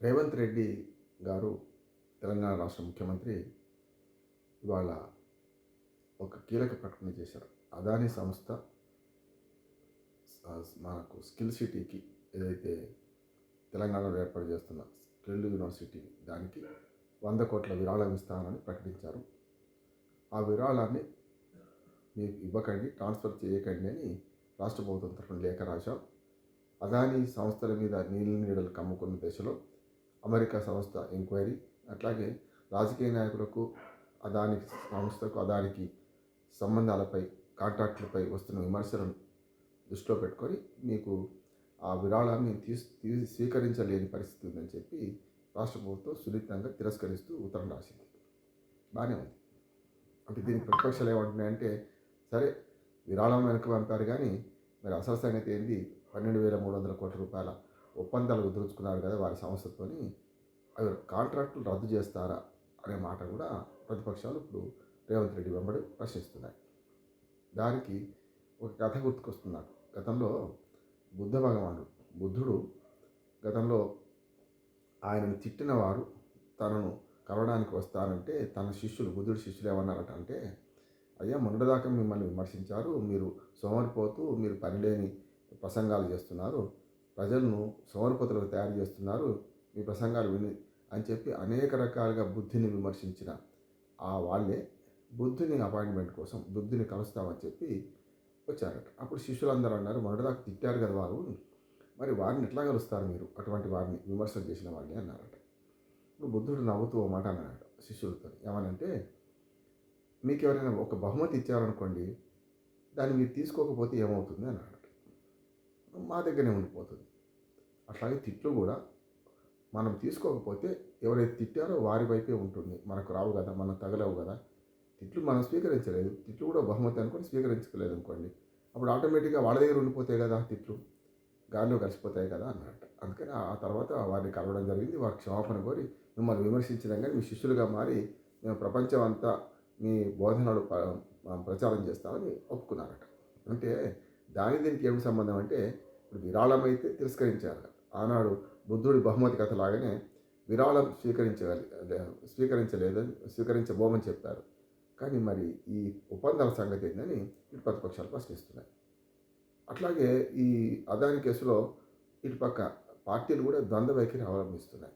రేవంత్ రెడ్డి గారు తెలంగాణ రాష్ట్ర ముఖ్యమంత్రి ఇవాళ ఒక కీలక ప్రకటన చేశారు. అదాని సంస్థ మనకు స్కిల్ సిటీకి ఏదైతే తెలంగాణలో ఏర్పాటు చేస్తున్న స్కిల్ యూనివర్సిటీ దానికి వంద కోట్ల విరాళం ఇస్తానని ప్రకటించారు. ఆ విరాళాన్ని మీకు ఇవ్వకండి ట్రాన్స్ఫర్ చేయకండి అని రాష్ట్ర ప్రభుత్వం తరఫున లేఖ రాశాం అదాని సంస్థల మీద నీళ్ళు నీడలు కమ్ముకున్న దశలో అమెరికా సంస్థ ఎంక్వైరీ అట్లాగే రాజకీయ నాయకులకు అదాని సంస్థకు అదానికి సంబంధాలపై కాంట్రాక్టులపై వస్తున్న విమర్శలను దృష్టిలో పెట్టుకొని మీకు ఆ విరాళాన్ని తీసు స్వీకరించలేని పరిస్థితి ఉందని చెప్పి రాష్ట్ర ప్రభుత్వం సున్నితంగా తిరస్కరిస్తూ ఉత్తరం రాసింది. బాగానే ఉంది. అంటే దీని ప్రతిపక్షాలు ఏమంటున్నాయంటే సరే విరాళం వెనక పంపారు కానీ మరి అసలు సంగతి ఏంది? పన్నెండు వేల మూడు వందల కోట్ల రూపాయల ఒప్పందాలు కుదుర్చుకున్నారు కదా వారి సంస్థతోని అవి కాంట్రాక్టులు రద్దు చేస్తారా అనే మాట కూడా ప్రతిపక్షాలు ఇప్పుడు రేవంత్ రెడ్డి వెంబడి ప్రశ్నిస్తున్నాయి. దానికి ఒక కథ గుర్తుకొస్తున్నారు గతంలో బుద్ధ భగవానుడు బుద్ధుడు గతంలో ఆయనను తిట్టిన వారు తనను కలవడానికి వస్తారంటే తన శిష్యులు బుద్ధుడి శిష్యులు ఏమన్నారట అంటే అయ్యా మొన్నటిదాకా మిమ్మల్ని విమర్శించారు మీరు సోమరిపోతూ మీరు పనిలేని ప్రసంగాలు చేస్తున్నారు ప్రజలను సోమరిపోతులకు తయారు చేస్తున్నారు మీ ప్రసంగాలు విని అని చెప్పి అనేక రకాలుగా బుద్ధిని విమర్శించిన ఆ వాళ్ళే బుద్ధుని అపాయింట్మెంట్ కోసం బుద్ధుని కలుస్తామని చెప్పి వచ్చారట అప్పుడు శిష్యులందరూ అన్నారు మొన్నటిదాకా తిట్టారు కదా వారు. మరి వారిని ఎట్లా కలుస్తారు మీరు? అటువంటి వారిని విమర్శలు చేసిన వాళ్ళని అన్నారట. ఇప్పుడు బుద్ధుడు నవ్వుతూ ఓ మాట అన్నాడు శిష్యులతో. ఏమనంటే మీకు ఎవరైనా ఒక బహుమతి ఇచ్చారనుకోండి దాన్ని మీరు తీసుకోకపోతే ఏమవుతుంది? అన్నాడు మా దగ్గరనే ఉండిపోతుంది. అట్లాగే తిట్లు కూడా మనం తీసుకోకపోతే ఎవరైతే తిట్టారో వారి వైపే ఉంటుంది. మనకు రావు కదా మనం తగలవు కదా. తిట్లు మనం స్వీకరించలేదు. తిట్లు కూడా బహుమతి అనుకొని స్వీకరించలేదు అనుకోండి. అప్పుడు ఆటోమేటిక్గా వాళ్ళ దగ్గర ఉండిపోతాయి కదా తిట్లు. గాలిలో కలిసిపోతాయి కదా అన్నట్టు. అందుకని ఆ తర్వాత వారిని కలవడం జరిగింది. వారి క్షమాపణ కోరి మిమ్మల్ని విమర్శించడం కానీ మీ శిష్యులుగా మారి మేము ప్రపంచం అంతా మీ బోధనలు ప్రచారం చేస్తామని ఒప్పుకున్నారట. అంటే దాని దీనికి ఏమి సంబంధం అంటే ఇప్పుడు విరాళమైతే తిరస్కరించారు. ఆనాడు బుద్ధుడి బహుమతి కథ లాగానే విరాళం స్వీకరించగలి స్వీకరించలేదని స్వీకరించబోమని చెప్పారు. కానీ మరి ఈ ఒప్పందాల సంగతి ఏందని ఇటు ప్రతిపక్షాలు ప్రశ్నిస్తున్నాయి. అట్లాగే ఈ అదాని కేసులో ఇటుపక్క పార్టీలు కూడా ద్వంద్వ వైఖరి అవలంబిస్తున్నాయి.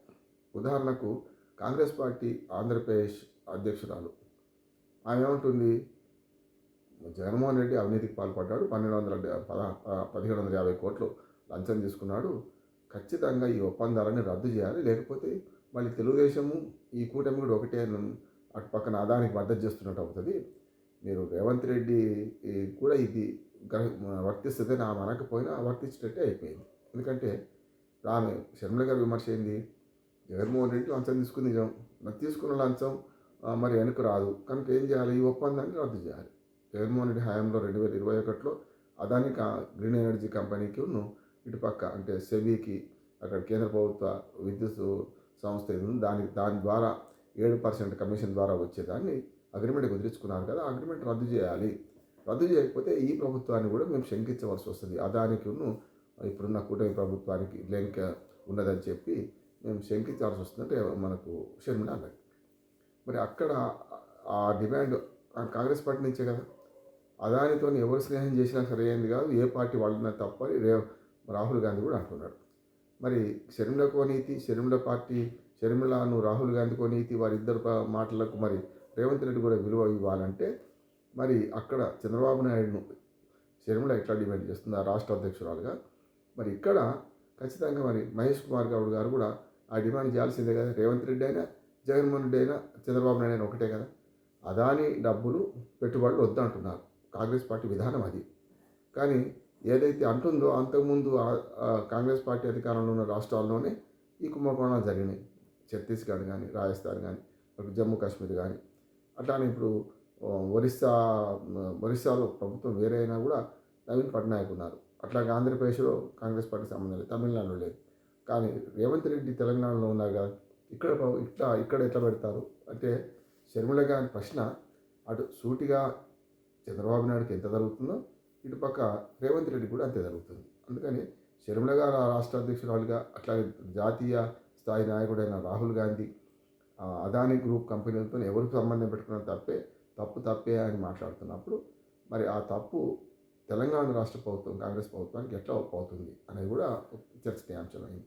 ఉదాహరణకు కాంగ్రెస్ పార్టీ ఆంధ్రప్రదేశ్ అధ్యక్షురాలు. ఆమె ఏమంటుంది? జగన్మోహన్ రెడ్డి అవినీతికి పాల్పడ్డాడు పన్నెండు వందల పద పదిహేడు వందల యాభై కోట్లు లంచం తీసుకున్నాడు ఖచ్చితంగా ఈ ఒప్పందాలని రద్దు చేయాలి. లేకపోతే మళ్ళీ తెలుగుదేశము ఈ కూటమి కూడా ఒకటే అటు పక్కన అదానికి మద్దతు చేస్తున్నట్టు అవుతుంది. మీరు రేవంత్ రెడ్డి కూడా ఇది వర్తిస్తుంది వర్తిస్తుందని ఆమె అనకపోయినా వర్తించేటట్టే అయిపోయింది. ఎందుకంటే ఆమె షర్మిల గారి విమర్శ ఏంది? జగన్మోహన్ రెడ్డి లంచం తీసుకుని నిజం. మరి తీసుకున్న లంచం మరి వెనక్కి రాదు. కనుక ఏం చేయాలి? ఈ ఒప్పందాన్ని రద్దు చేయాలి. జగన్మోహన్ రెడ్డి హయాంలో రెండు వేల ఇరవై ఒకటిలో అదాని గ్రీన్ ఎనర్జీ కంపెనీకి ఇటుపక్క అంటే సెబీకి అక్కడ కేంద్ర ప్రభుత్వ విద్యుత్ సంస్థ ఉంది దాని దాని ద్వారా ఏడు పర్సెంట్ కమిషన్ ద్వారా వచ్చేదాన్ని అగ్రిమెంట్ కుదిరించుకున్నారు కదా అగ్రిమెంట్ రద్దు చేయాలి. రద్దు చేయకపోతే ఈ ప్రభుత్వాన్ని కూడా మేము శంకించవలసి వస్తుంది. అదానికి ఇప్పుడున్న కూటమి ప్రభుత్వానికి లింక్ ఉన్నదని చెప్పి మేము శంకించాల్సి వస్తుందంటే మనకు షర్మిల అన్నది మరి అక్కడ ఆ డిమాండ్ కాంగ్రెస్ పార్టీ నుంచే కదా. అదానితో ఎవరు స్నేహం చేసినా సరైనది కాదు. ఏ పార్టీ వాళ్ళున్నా తప్పని రేపు రాహుల్ గాంధీ కూడా అంటున్నాడు. మరి షర్మిలకు నీతి షర్మిల పార్టీ షర్మిలాను రాహుల్ గాంధీకో నీతి వారిద్దరు మాటలకు మరి రేవంత్ రెడ్డి కూడా విలువ ఇవ్వాలంటే మరి అక్కడ చంద్రబాబు నాయుడును షర్మిల ఎట్లా డిమాండ్ చేస్తుంది? ఆ రాష్ట్ర అధ్యక్షురాలుగా. మరి ఇక్కడ ఖచ్చితంగా మరి మహేష్ కుమార్ గౌడ్ గారు కూడా ఆ డిమాండ్ చేయాల్సిందే కదా. రేవంత్ రెడ్డి అయినా జగన్మోహన్ రెడ్డి అయినా చంద్రబాబు నాయుడు అయినా ఒకటే కదా. అదాని డబ్బులు పెట్టుబడులు వద్దంటున్నారు. కాంగ్రెస్ పార్టీ విధానం అది. కానీ ఏదైతే అంటుందో అంతకుముందు కాంగ్రెస్ పార్టీ అధికారంలో ఉన్న రాష్ట్రాల్లోనే ఈ కుంభకోణాలు జరిగినాయి. ఛత్తీస్గఢ్ కానీ రాజస్థాన్ కానీ జమ్మూ కాశ్మీర్ కానీ అట్లానే ఇప్పుడు ఒరిస్సా ఒరిస్సాలో ప్రభుత్వం వేరే అయినా కూడా నవీన్ పట్నాయక్ ఉన్నారు. అట్లాగే ఆంధ్రప్రదేశ్లో కాంగ్రెస్ పార్టీ సంబంధం లేదు తమిళనాడులో లేదు. కానీ రేవంత్ రెడ్డి తెలంగాణలో ఉన్నారు కదా ఇక్కడ ఇట్లా ఇక్కడ ఎట్లా పెడతారు? అంటే షర్మిల గారి ప్రశ్న అటు సూటిగా చంద్రబాబు నాయుడుకి ఎంత జరుగుతుందో ఇటుపక్క రేవంత్ రెడ్డి కూడా అంతే జరుగుతుంది. అందుకని షర్మిల గారు ఆ రాష్ట్ర అధ్యక్షురాలుగా అట్లాగే జాతీయ స్థాయి నాయకుడైన రాహుల్ గాంధీ అదానీ గ్రూప్ కంపెనీలతో ఎవరికి సంబంధం పెట్టుకున్న తప్పే తప్పు తప్పే అని మాట్లాడుతున్నప్పుడు మరి ఆ తప్పు తెలంగాణ రాష్ట్ర ప్రభుత్వం కాంగ్రెస్ ప్రభుత్వానికి ఎట్లా అవుతుంది అనేది కూడా చర్చనీయాంశమైంది.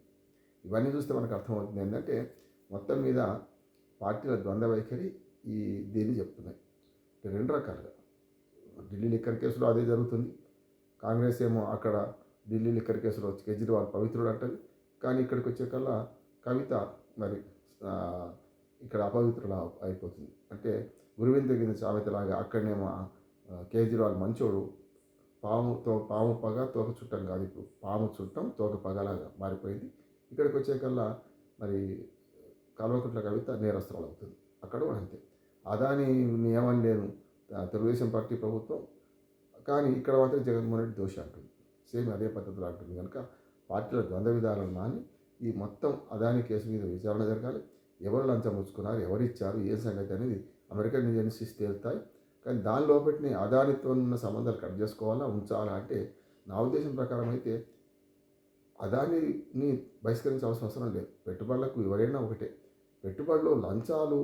ఇవన్నీ చూస్తే మనకు అర్థమవుతుంది ఏంటంటే మొత్తం మీద పార్టీల ద్వంద్వ వైఖరి ఈ దీన్ని చెప్తున్నాయి. రెండు రకాలుగా. ఢిల్లీ లిక్కర్ కేసులో అదే జరుగుతుంది. కాంగ్రెస్ ఏమో అక్కడ ఢిల్లీ లిక్కర్ కేసులో కేజ్రీవాల్ పవిత్రుడు అంటది. కానీ ఇక్కడికి వచ్చే కల్లా కవిత మరి ఇక్కడ అపవిత్రుడు అయిపోతుంది. అంటే గురువింద కింద సామెతలాగా అక్కడనేమో కేజ్రీవాల్ మంచోడు పాముతో పాము పగ తోక చుట్టం కాదు ఇప్పుడు. పాము చుట్టం తోక పగలాగా మారిపోయింది. ఇక్కడికి వచ్చే కల్లా మరి కల్వకుంట్ల కవిత నేరస్తురాలు అవుతుంది అక్కడ అంతే. అదాని నియమం ఏమని ఆ, తెలుగుదేశం పార్టీ ప్రభుత్వం కానీ ఇక్కడ మాత్రం జగన్మోహన్ రెడ్డి దోషి అంటుంది సేమ్ అదే పద్ధతిలో అంటుంది కనుక పార్టీల ద్వంద్వ విధానం మాని ఈ మొత్తం అదాని కేసు మీద విచారణ జరగాలి. ఎవరు లంచం పుచ్చుకున్నారు ఎవరిచ్చారు ఏ సంగతి అనేది అమెరికన్ ఏజెన్సీస్ తేలుతాయి. కానీ దాని లోపటిని అదానితో ఉన్న సంబంధాలు కట్ చేసుకోవాలా ఉంచాలా అంటే నా ఉద్దేశం ప్రకారం అయితే అదానిని బహిష్కరించాల్సిన అవసరం లేదు. పెట్టుబడులకు ఎవరైనా ఒకటే. పెట్టుబడులు లంచాలు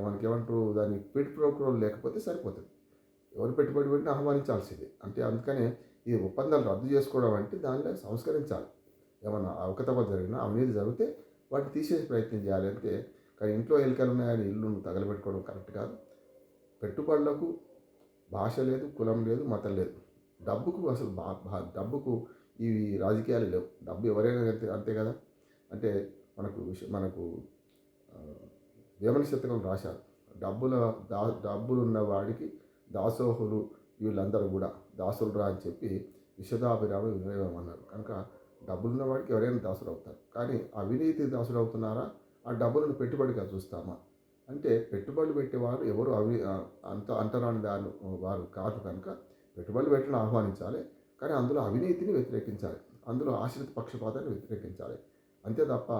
మనకి ఏమంటారు దాని పిట్ ప్రోగ్రాం లేకపోతే సరిపోతుంది. ఎవరు పెట్టుబడి పెట్టినా ఆహ్వానించాల్సిందే. అంటే అందుకనే ఈ ఒప్పందాలు రద్దు చేసుకోవడం అంటే దానిలో సంస్కరించాలి. ఏమన్నా అవకతవ జరిగినా అవినీతి జరిగితే వాటిని తీసేసే ప్రయత్నం చేయాలి అంతే. కానీ ఇంట్లో ఎలుకలు ఉన్నాయని ఇల్లు తగలబెట్టుకోవడం కరెక్ట్ కాదు. పెట్టుబడులకు భాష లేదు కులం లేదు మతం లేదు. డబ్బుకు అసలు బా బా- డబ్బుకు ఇవి రాజకీయాలు లేవు. డబ్బు ఎవరైనా అంతే అంతే కదా? అంటే మనకు మనకు వేమన శతకం రాశారు. డబ్బుల దా డబ్బులున్న వాడికి దాసోహులు వీళ్ళందరూ కూడా దాసులురా అని చెప్పి విషదాభిరామ వినయం అన్నారు కనుక డబ్బులున్న వాడికి ఎవరైనా దాసులు అవుతారు కానీ అవినీతి దాసులు అవుతున్నారా ఆ డబ్బులను పెట్టుబడిగా చూస్తామా? అంటే పెట్టుబడులు పెట్టేవారు ఎవరు అవి అంత అంటరాని దాని వారు కాదు కనుక పెట్టుబడులు పెట్టడం ఆహ్వానించాలి. కానీ అందులో అవినీతిని వ్యతిరేకించాలి. అందులో ఆశ్రిత పక్షపాతాన్ని వ్యతిరేకించాలి. అంతే తప్ప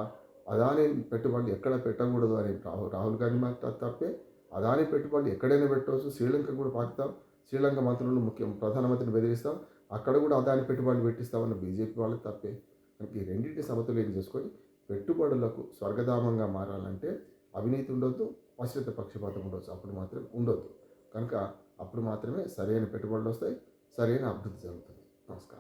అదాని పెట్టుబడులు ఎక్కడ పెట్టకూడదు అని రాహుల్ రాహుల్ గాంధీ మాట తప్పే. అదాని పెట్టుబడులు ఎక్కడైనా పెట్టవచ్చు. శ్రీలంక కూడా పాకుతాం శ్రీలంక మంత్రులను ముఖ్యం ప్రధానమంత్రిని బెదిరిస్తాం. అక్కడ కూడా అదాని పెట్టుబడులు పెట్టిస్తామన్న బీజేపీ వాళ్ళకి తప్పే. మనకి రెండింటి సమతుల్యం చేసుకొని పెట్టుబడులకు స్వర్గధామంగా మారాలంటే అవినీతి ఉండొద్దు ఆశ్రిత పక్షపాతం ఉండొచ్చు. అప్పుడు మాత్రం ఉండొద్దు. కనుక అప్పుడు మాత్రమే సరైన పెట్టుబడులు వస్తాయి సరైన అభివృద్ధి జరుగుతుంది. నమస్కారం.